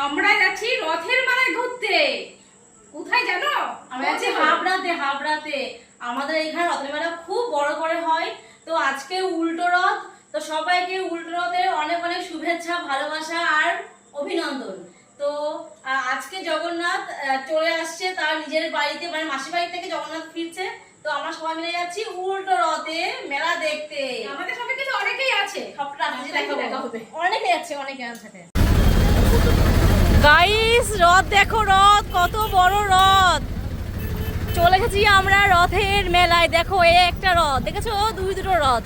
আমরা যাচ্ছি রথের মেলায় ঘুরতে। কোথায় জানো? আমরা আছি হাবড়াতে হাবড়াতে। আমাদের এখানে রথের মেলা খুব বড় করে হয়। তো আজকে উল্টো রথ। তো সবাইকে উল্টো রথের অনেক অনেক শুভেচ্ছা ভালোবাসা আর অভিনন্দন। তো আজকে জগন্নাথ চলে আসছে তার নিজের বাড়িতে। মানে মাসির বাড়ি থেকে জগন্নাথ ফিরছে। তো আমরা সবাই মিলে যাচ্ছি উল্টো রথে মেলা দেখতে। আমাদের সাথে কিন্তু অনেকেই আছে। সবটা আপনাদের দেখা হবে। অনেকে আছে অনেকে আছে। গাইস রথ দেখো রথ, কত বড় রথ। চলে গেছি আমরা রথের মেলায়। দেখো এ একটা রথ, দেখেছ? দুই, দুটো রথ।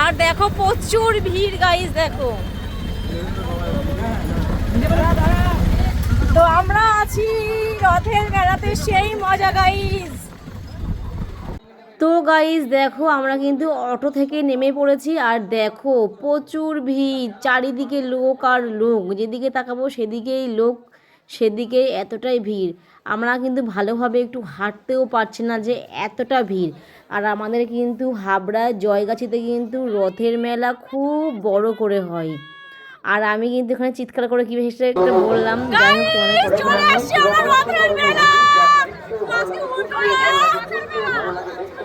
আর দেখো, প্রচুর ভিড় গাইস দেখো। তো আমরা আছি রথের মেলাতে, সেই মজা গাইস তো গাইস দেখো আমরা কিন্তু অটো থেকে নেমে পড়েছি আর দেখো প্রচুর ভিড় চারিদিকে লোক আর লোক যেদিকে তাকাবো সেদিকেই লোক সেদিকেই এতটাই ভিড়। আমরা কিন্তু ভালোভাবে একটু হাঁটতেও পারছি না যে এতটা ভিড়। আর আমাদের কিন্তু হাবড়া জয়গাছিতে কিন্তু রথের মেলা খুব বড় করে হয়। আর আমি কিন্তু এখানে চিৎকার করে কি হেসে একটা বললাম যাই হোক।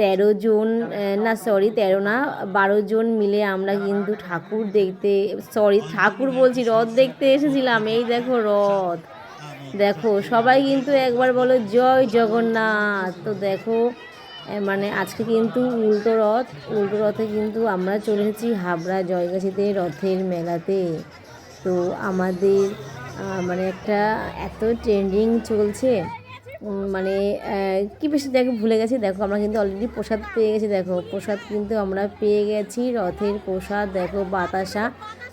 তেরো জন না সরি তেরো না, বারো জন মিলে আমরা কিন্তু ঠাকুর দেখতে সরি ঠাকুর বলছি, রথ দেখতে এসেছিলাম, এই দেখো রথ। দেখো, সবাই কিন্তু একবার বলো, জয় জগন্নাথ। তো দেখো মানে আজকে কিন্তু উল্টো রথ, উল্টো রথে কিন্তু আমরা চলে এসেছি হাবড়া জয়গাছিতে রথের মেলাতে। তো আমাদের মানে একটা, এত ট্রেন্ডিং চলছে। মানে কি বেশি দেখো ভুলে গেছি। দেখো, আমরা কিন্তু অলরেডি প্রসাদ পেয়ে গেছি। দেখো, প্রসাদ কিন্তু আমরা পেয়ে গেছি। রথের প্রসাদ, দেখো, বাতাসা।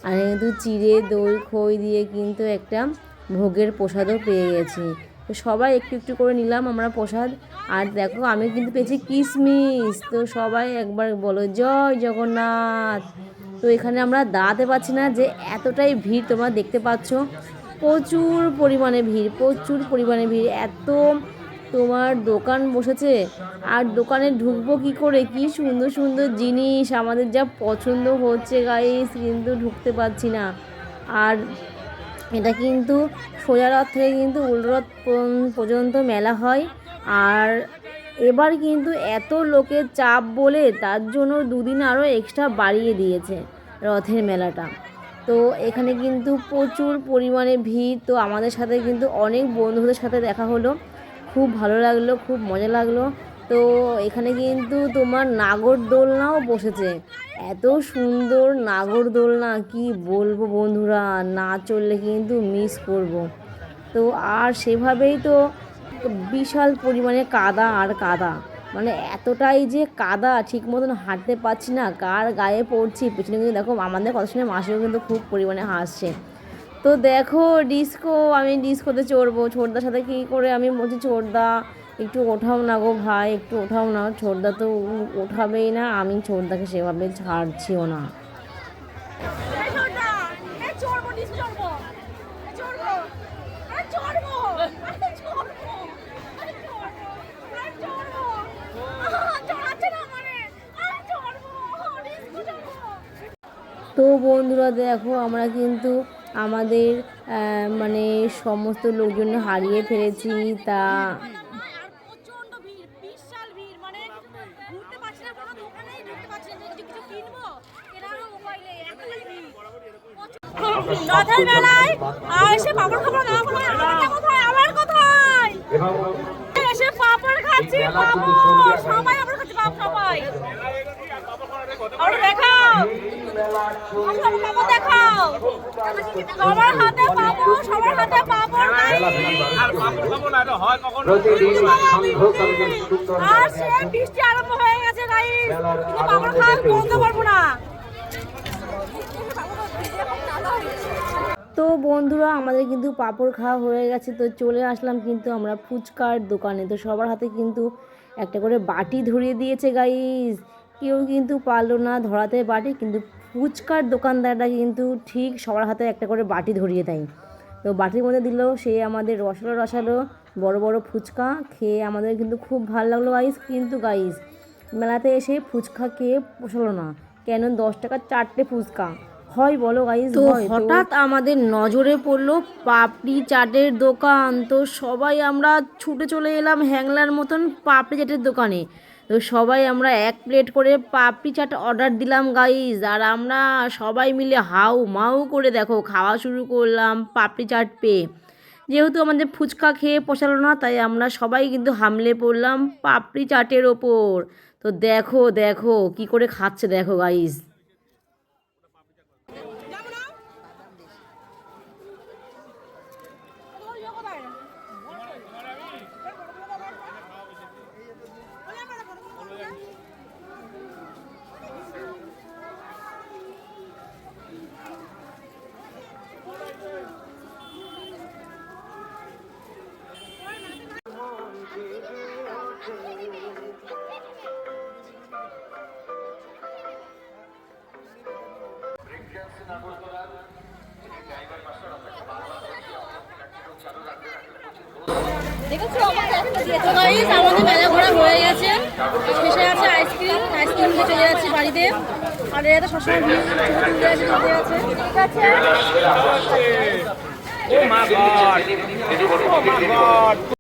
আর কিন্তু চিড়ে দই খই দিয়ে কিন্তু একটা ভোগের প্রসাদও পেয়ে গেছি। তো সবাই একটু একটু করে নিলাম আমরা প্রসাদ। আর দেখো, আমি কিন্তু পেয়েছি কিসমিস। তো সবাই একবার বলো, জয় জগন্নাথ। তো এখানে আমরা দাঁড়াতে পারছি না যে এতটাই ভিড় তোমরা দেখতে পাচ্ছ। প্রচুর পরিমাণে ভিড়, প্রচুর পরিমাণে ভিড়। এত তোমার দোকান বসেছে, আর দোকানে ঢুকবো কি করে? কি সুন্দর সুন্দর জিনিস, আমাদের যা পছন্দ হচ্ছে গাইস কিন্তু ঢুকতে পারছি না। আর এটা কিন্তু সোজা রথ থেকে কিন্তু উল্টো রথ পর্যন্ত- পর্যন্ত মেলা হয়। আর এবার কিন্তু এত লোকের চাপ বলে তার জন্য দুদিন আরও এক্সট্রা বাড়িয়ে দিয়েছে রথের মেলাটা। তো এখানে কিন্তু প্রচুর পরিমাণে ভিড়। তো আমাদের সাথে কিন্তু অনেক বন্ধুদের সাথে দেখা হলো। খুব ভালো লাগল, খুব মজা লাগল। তো এখানে কিন্তু তোমার নাগরদোলনাও বসেছে। এত সুন্দর নাগরদোলনা কি বলব বন্ধুরা? না চললে কিন্তু মিস করব। তো আর সেভাবেই তো বিশাল পরিমাণে কাদা আর কাদা। মানে এতটাই যে কাদা, ঠিক মতন হাঁটতে পারছি না, কার গায়ে পড়ছি, পিছনে কিন্তু দেখো আমাদের কথা শুনে মাসেও কিন্তু খুব পরিমাণে হাসছে। তো দেখো ডিস্কো, আমি ডিস্কোতে চড়বো, ছোটদার সাথে কী করে আমি বলছি, ছোটদা, একটু ওঠাও না গো ভাই, একটু ওঠাও না। ছোটদা তো ওঠাবেই না, আমি ছোটদাকে সেভাবে ছাড়ছিও না। তো বন্ধুরা দেখো, আমরা কিন্তু আমাদের মানে সমস্ত লোকজন হারিয়ে ফেলেছি, তা কোথায়? আমার কোথায়? এসে পাপড় খাচ্ছি, পাপড় সবাই পাপড় খাচ্ছি বাপ সবাই আর দেখাও তো বন্ধুরা, আমাদের কিন্তু পাঁপড় খাওয়া হয়ে গেছে, তো চলে আসলাম কিন্তু আমরা ফুচকার দোকানে। তো সবার হাতে কিন্তু একটা করে বাটি ধরিয়ে দিয়েছে গাইস কেউ কিন্তু পারল না ধরাতে বাটি, কিন্তু ফুচকার দোকানদাররা কিন্তু ঠিক সবার হাতে একটা করে বাটি ধরিয়ে দেয়। তো বাটির মধ্যে দিল সে আমাদের রসালো রসালো বড় বড় ফুচকা খেয়ে আমাদের কিন্তু খুব ভালো লাগল গাইস কিন্তু গাইস মেলাতে এসে ফুচকা খেয়ে পোষালো না। কেন? দশ টাকার চারটে ফুচকা। হয় বলো গাইস তো হঠাৎ আমাদের নজরে পড়ল পাপড়ি চাটের দোকান। তো সবাই আমরা ছুটে চলে এলাম হ্যাংলার মতন পাপড়ি চাটের দোকানে। তো সবাই আমরা এক প্লেট করে পাপড়ি চাট অর্ডার দিলাম গাইজ আর আমরা সবাই মিলে হাউ মাউ করে দেখো খাওয়া শুরু করলাম পাপড়ি চাট পেয়ে। যেহেতু আমাদের ফুচকা খেয়ে পচালো না, তাই আমরা সবাই কিন্তু হামলে পড়লাম পাপড়ি চাটের ওপর। তো দেখো দেখো কি করে খাচ্ছে, দেখো গাইজ তো গাইস আমাদের মেলা ঘোরা হয়ে গেছে। শেষে আছে আইসক্রিম আইসক্রিম নিয়ে চলে যাচ্ছি বাড়িতে। আর এটা সবসময় ভিড় তুলতে আছে তুলতে আছে। ঠিক আছে?